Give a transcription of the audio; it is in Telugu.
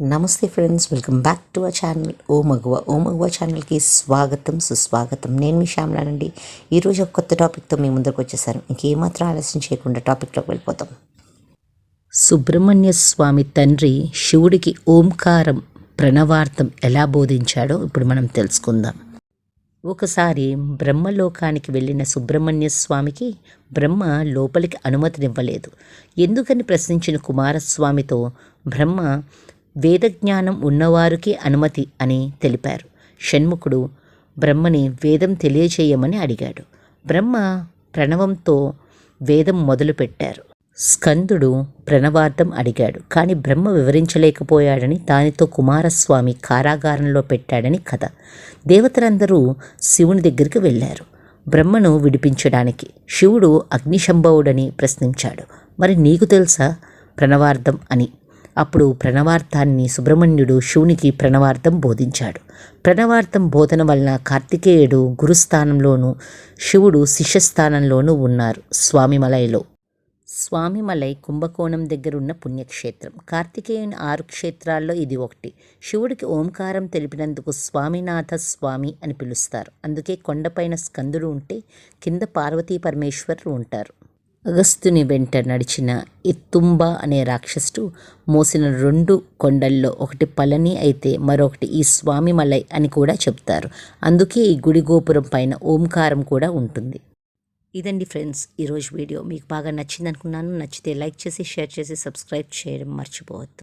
నమస్తే friends welcome back to our channel O Maguva. O Maguva ఛానల్కి స్వాగతం సుస్వాగతం. నేను మీ శ్యామలానండి. ఈరోజు ఒక కొత్త టాపిక్తో మీ ముందరకు వచ్చేసాను. ఇంకేమాత్రం ఆలస్యం చేయకుండా టాపిక్లోకి వెళ్ళిపోతాం సుబ్రహ్మణ్య స్వామి తండ్రి శివుడికి ఓంకారం ప్రణవార్థం ఎలా బోధించాడో ఇప్పుడు మనం తెలుసుకుందాం. ఒకసారి బ్రహ్మలోకానికి వెళ్ళిన సుబ్రహ్మణ్య స్వామికి బ్రహ్మ లోపలికి అనుమతినివ్వలేదు. ఎందుకని ప్రశ్నించిన కుమారస్వామితో బ్రహ్మ వేదజ్ఞానం ఉన్నవారికి అనుమతి అని తెలిపారు. షణ్ముఖుడు బ్రహ్మని వేదం తెలియచేయమని అడిగాడు. బ్రహ్మ ప్రణవంతో వేదం మొదలుపెట్టారు. స్కందుడు ప్రణవార్థం అడిగాడు. కానీ బ్రహ్మ వివరించలేకపోయాడని దానితో కుమారస్వామి కారాగారంలో పెట్టాడని కథ. దేవతలందరూ శివుని దగ్గరికి వెళ్ళారు. బ్రహ్మను విడిపించడానికి శివుడు అగ్నిశంభవుడని ప్రశ్నించాడు. మరి నీకు తెలుసా? ప్రణవార్థం అని అప్పుడు ప్రణవార్థాన్ని సుబ్రహ్మణ్యుడు శివునికి ప్రణవార్థం బోధించాడు. ప్రణవార్థం బోధన వలన కార్తికేయుడు గురుస్థానంలోనూ శివుడు శిష్యస్థానంలోనూ ఉన్నారు స్వామిమలైలో. స్వామిమలై కుంభకోణం దగ్గరున్న పుణ్యక్షేత్రం. కార్తికేయుని ఆరు క్షేత్రాల్లో ఇది ఒకటి. శివుడికి ఓంకారం తెలిపినందుకు స్వామినాథ స్వామి అని పిలుస్తారు. అందుకే కొండపైన స్కందుడు ఉంటే కింద పార్వతీ పరమేశ్వరులు ఉంటారు. అగస్తుని వెంట నడిచిన ఇత్తుంబ అనే రాక్షసుడు మోసిన రెండు కొండల్లో ఒకటి పళని అయితే మరొకటి ఈ స్వామి మలై అని కూడా చెప్తారు. అందుకే ఈ గుడి గోపురం పైన ఓంకారం కూడా ఉంటుంది. ఇదండి ఫ్రెండ్స్ ఈరోజు వీడియో. మీకు బాగా నచ్చింది అనుకున్నాను నచ్చితే లైక్ చేసి షేర్ చేసి సబ్స్క్రైబ్ చేయడం మర్చిపోవద్దు.